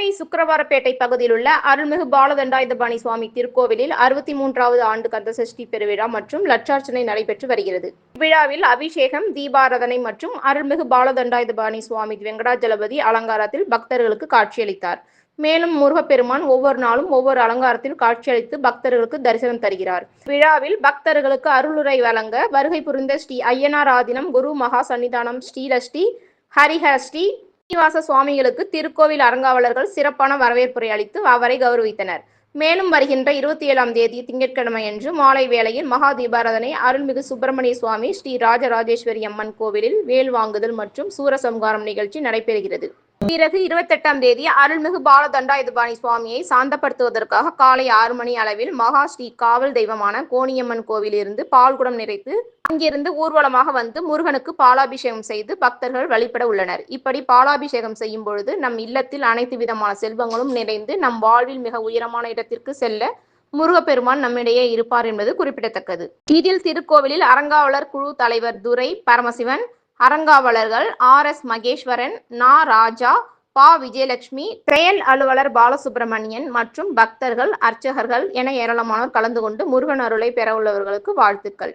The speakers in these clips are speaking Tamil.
கோவை சுக்கரவாரப்பேட்டை பகுதியில் உள்ள அருள்மிகு பாலதண்டாயுதபாணி சுவாமி திருக்கோவிலில் அறுபத்தி மூன்றாவது ஆண்டு கந்தசஷ்டி பெருவிழா மற்றும் லட்சார்ச்சனை நடைபெற்று வருகிறது. விழாவில் அபிஷேகம் தீபாராதனை மற்றும் அருள்மிகு பாலதண்டாயுதபாணி சுவாமி வெங்கடாஜலபதி அலங்காரத்தில் பக்தர்களுக்கு காட்சியளித்தார். மேலும் முருகப்பெருமான் ஒவ்வொரு நாளும் ஒவ்வொரு அலங்காரத்தில் காட்சியளித்து பக்தர்களுக்கு தரிசனம் தருகிறார். விழாவில் பக்தர்களுக்கு அருளுரை வழங்க வருகை புரிந்த ஸ்ரீ ஐயனார் ஆதினம் குரு மகா சன்னிதானம் ஸ்ரீலஸ்ரீ ஹரிஹர ஸ்ரீ ஸ்ரீனிவாச சுவாமிகளுக்கு திருக்கோவில் அரங்காவலர்கள் சிறப்பான வரவேற்புரை அளித்து அவரை கௌரவித்தனர். மேலும் வருகின்ற இருபத்தி ஏழாம் தேதி திங்கட்கிழமையன்று மாலை வேளையில் மகா தீபாராதனை அருள்மிகு சுப்பிரமணிய சுவாமி ஸ்ரீ ராஜராஜேஸ்வரி அம்மன் கோவிலில் வேல் வாங்குதல் மற்றும் சூரசம்ஹாரம் நிகழ்ச்சி நடைபெறுகிறது. பிறகு இருபத்தெட்டாம் தேதி அருள்மிகு பாலதண்டாயுதபாணி சுவாமியை சாந்தப்படுத்துவதற்காக காலை ஆறு மணி அளவில் மகா ஸ்ரீ காவல் தெய்வமான கோணியம்மன் கோவிலிருந்து பால்குடம் நிறைத்து அங்கிருந்து ஊர்வலமாக வந்து முருகனுக்கு பாலாபிஷேகம் செய்து பக்தர்கள் வழிபட உள்ளனர். இப்படி பாலாபிஷேகம் செய்யும் பொழுது நம் இல்லத்தில் அனைத்து விதமான செல்வங்களும் நிறைந்து நம் வாழ்வில் மிக உயரமான இடத்திற்கு செல்ல முருகப்பெருமான் நம்மிடையே இருப்பார் என்பது குறிப்பிடத்தக்கது. இதில் திருக்கோவிலில் அறங்காவலர் குழு தலைவர் துரை பரமசிவன் அறங்காவலர்கள் ஆர் எஸ் மகேஸ்வரன் நா. ராஜா பா. விஜயலட்சுமி ட்ரெயல் அலுவலர் பாலசுப்பிரமணியன் மற்றும் பக்தர்கள் அர்ச்சகர்கள் என ஏராளமானோர் கலந்து கொண்டு முருகன் அருளை பெற உள்ளவர்களுக்கு வாழ்த்துக்கள்.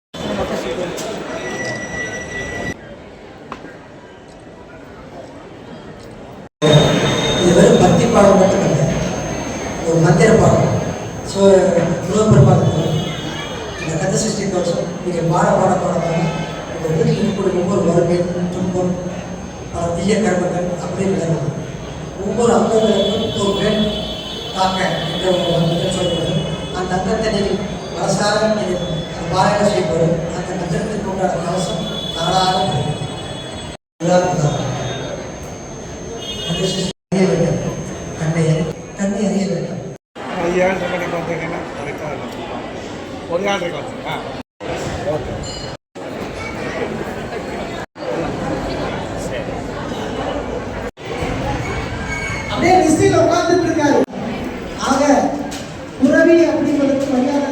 பக்தி பாடம் மட்டும் இல்லை. ஒரு மந்திர பாடம் ஸோ முருகப்பெருமானுக்கு இந்த கந்த சிருஷ்டி கவசம் நீங்கள் பாட பாட பாட பாட உங்கள் வீட்டில் இருக்கக்கூடிய ஒவ்வொரு வறுமை துன்பம் பல தீய கர்மங்கள் அப்படியே விலகும். ஒவ்வொரு அங்கங்களுக்கும் ஒரு பெண் காக்க என்ற ஒரு மந்திரம் சொல்கிறது அந்த அங்கத்தை நீங்கள் மனசார நீங்கள் பாராயணம் செய்யப்படும் அந்த மந்திரத்திற்கு உண்டான கவசம் நாளாக எல்லாருக்கும் தான். தன்மை அறிய வேண்டும். ஐயாயிரம் கடைக்கு வந்தீங்கன்னா ஒரு ஓகே அப்படியே விசில் உட்கார்ந்துட்டு இருக்காரு. ஆக துறவி அப்படிங்கிறது மரியாதை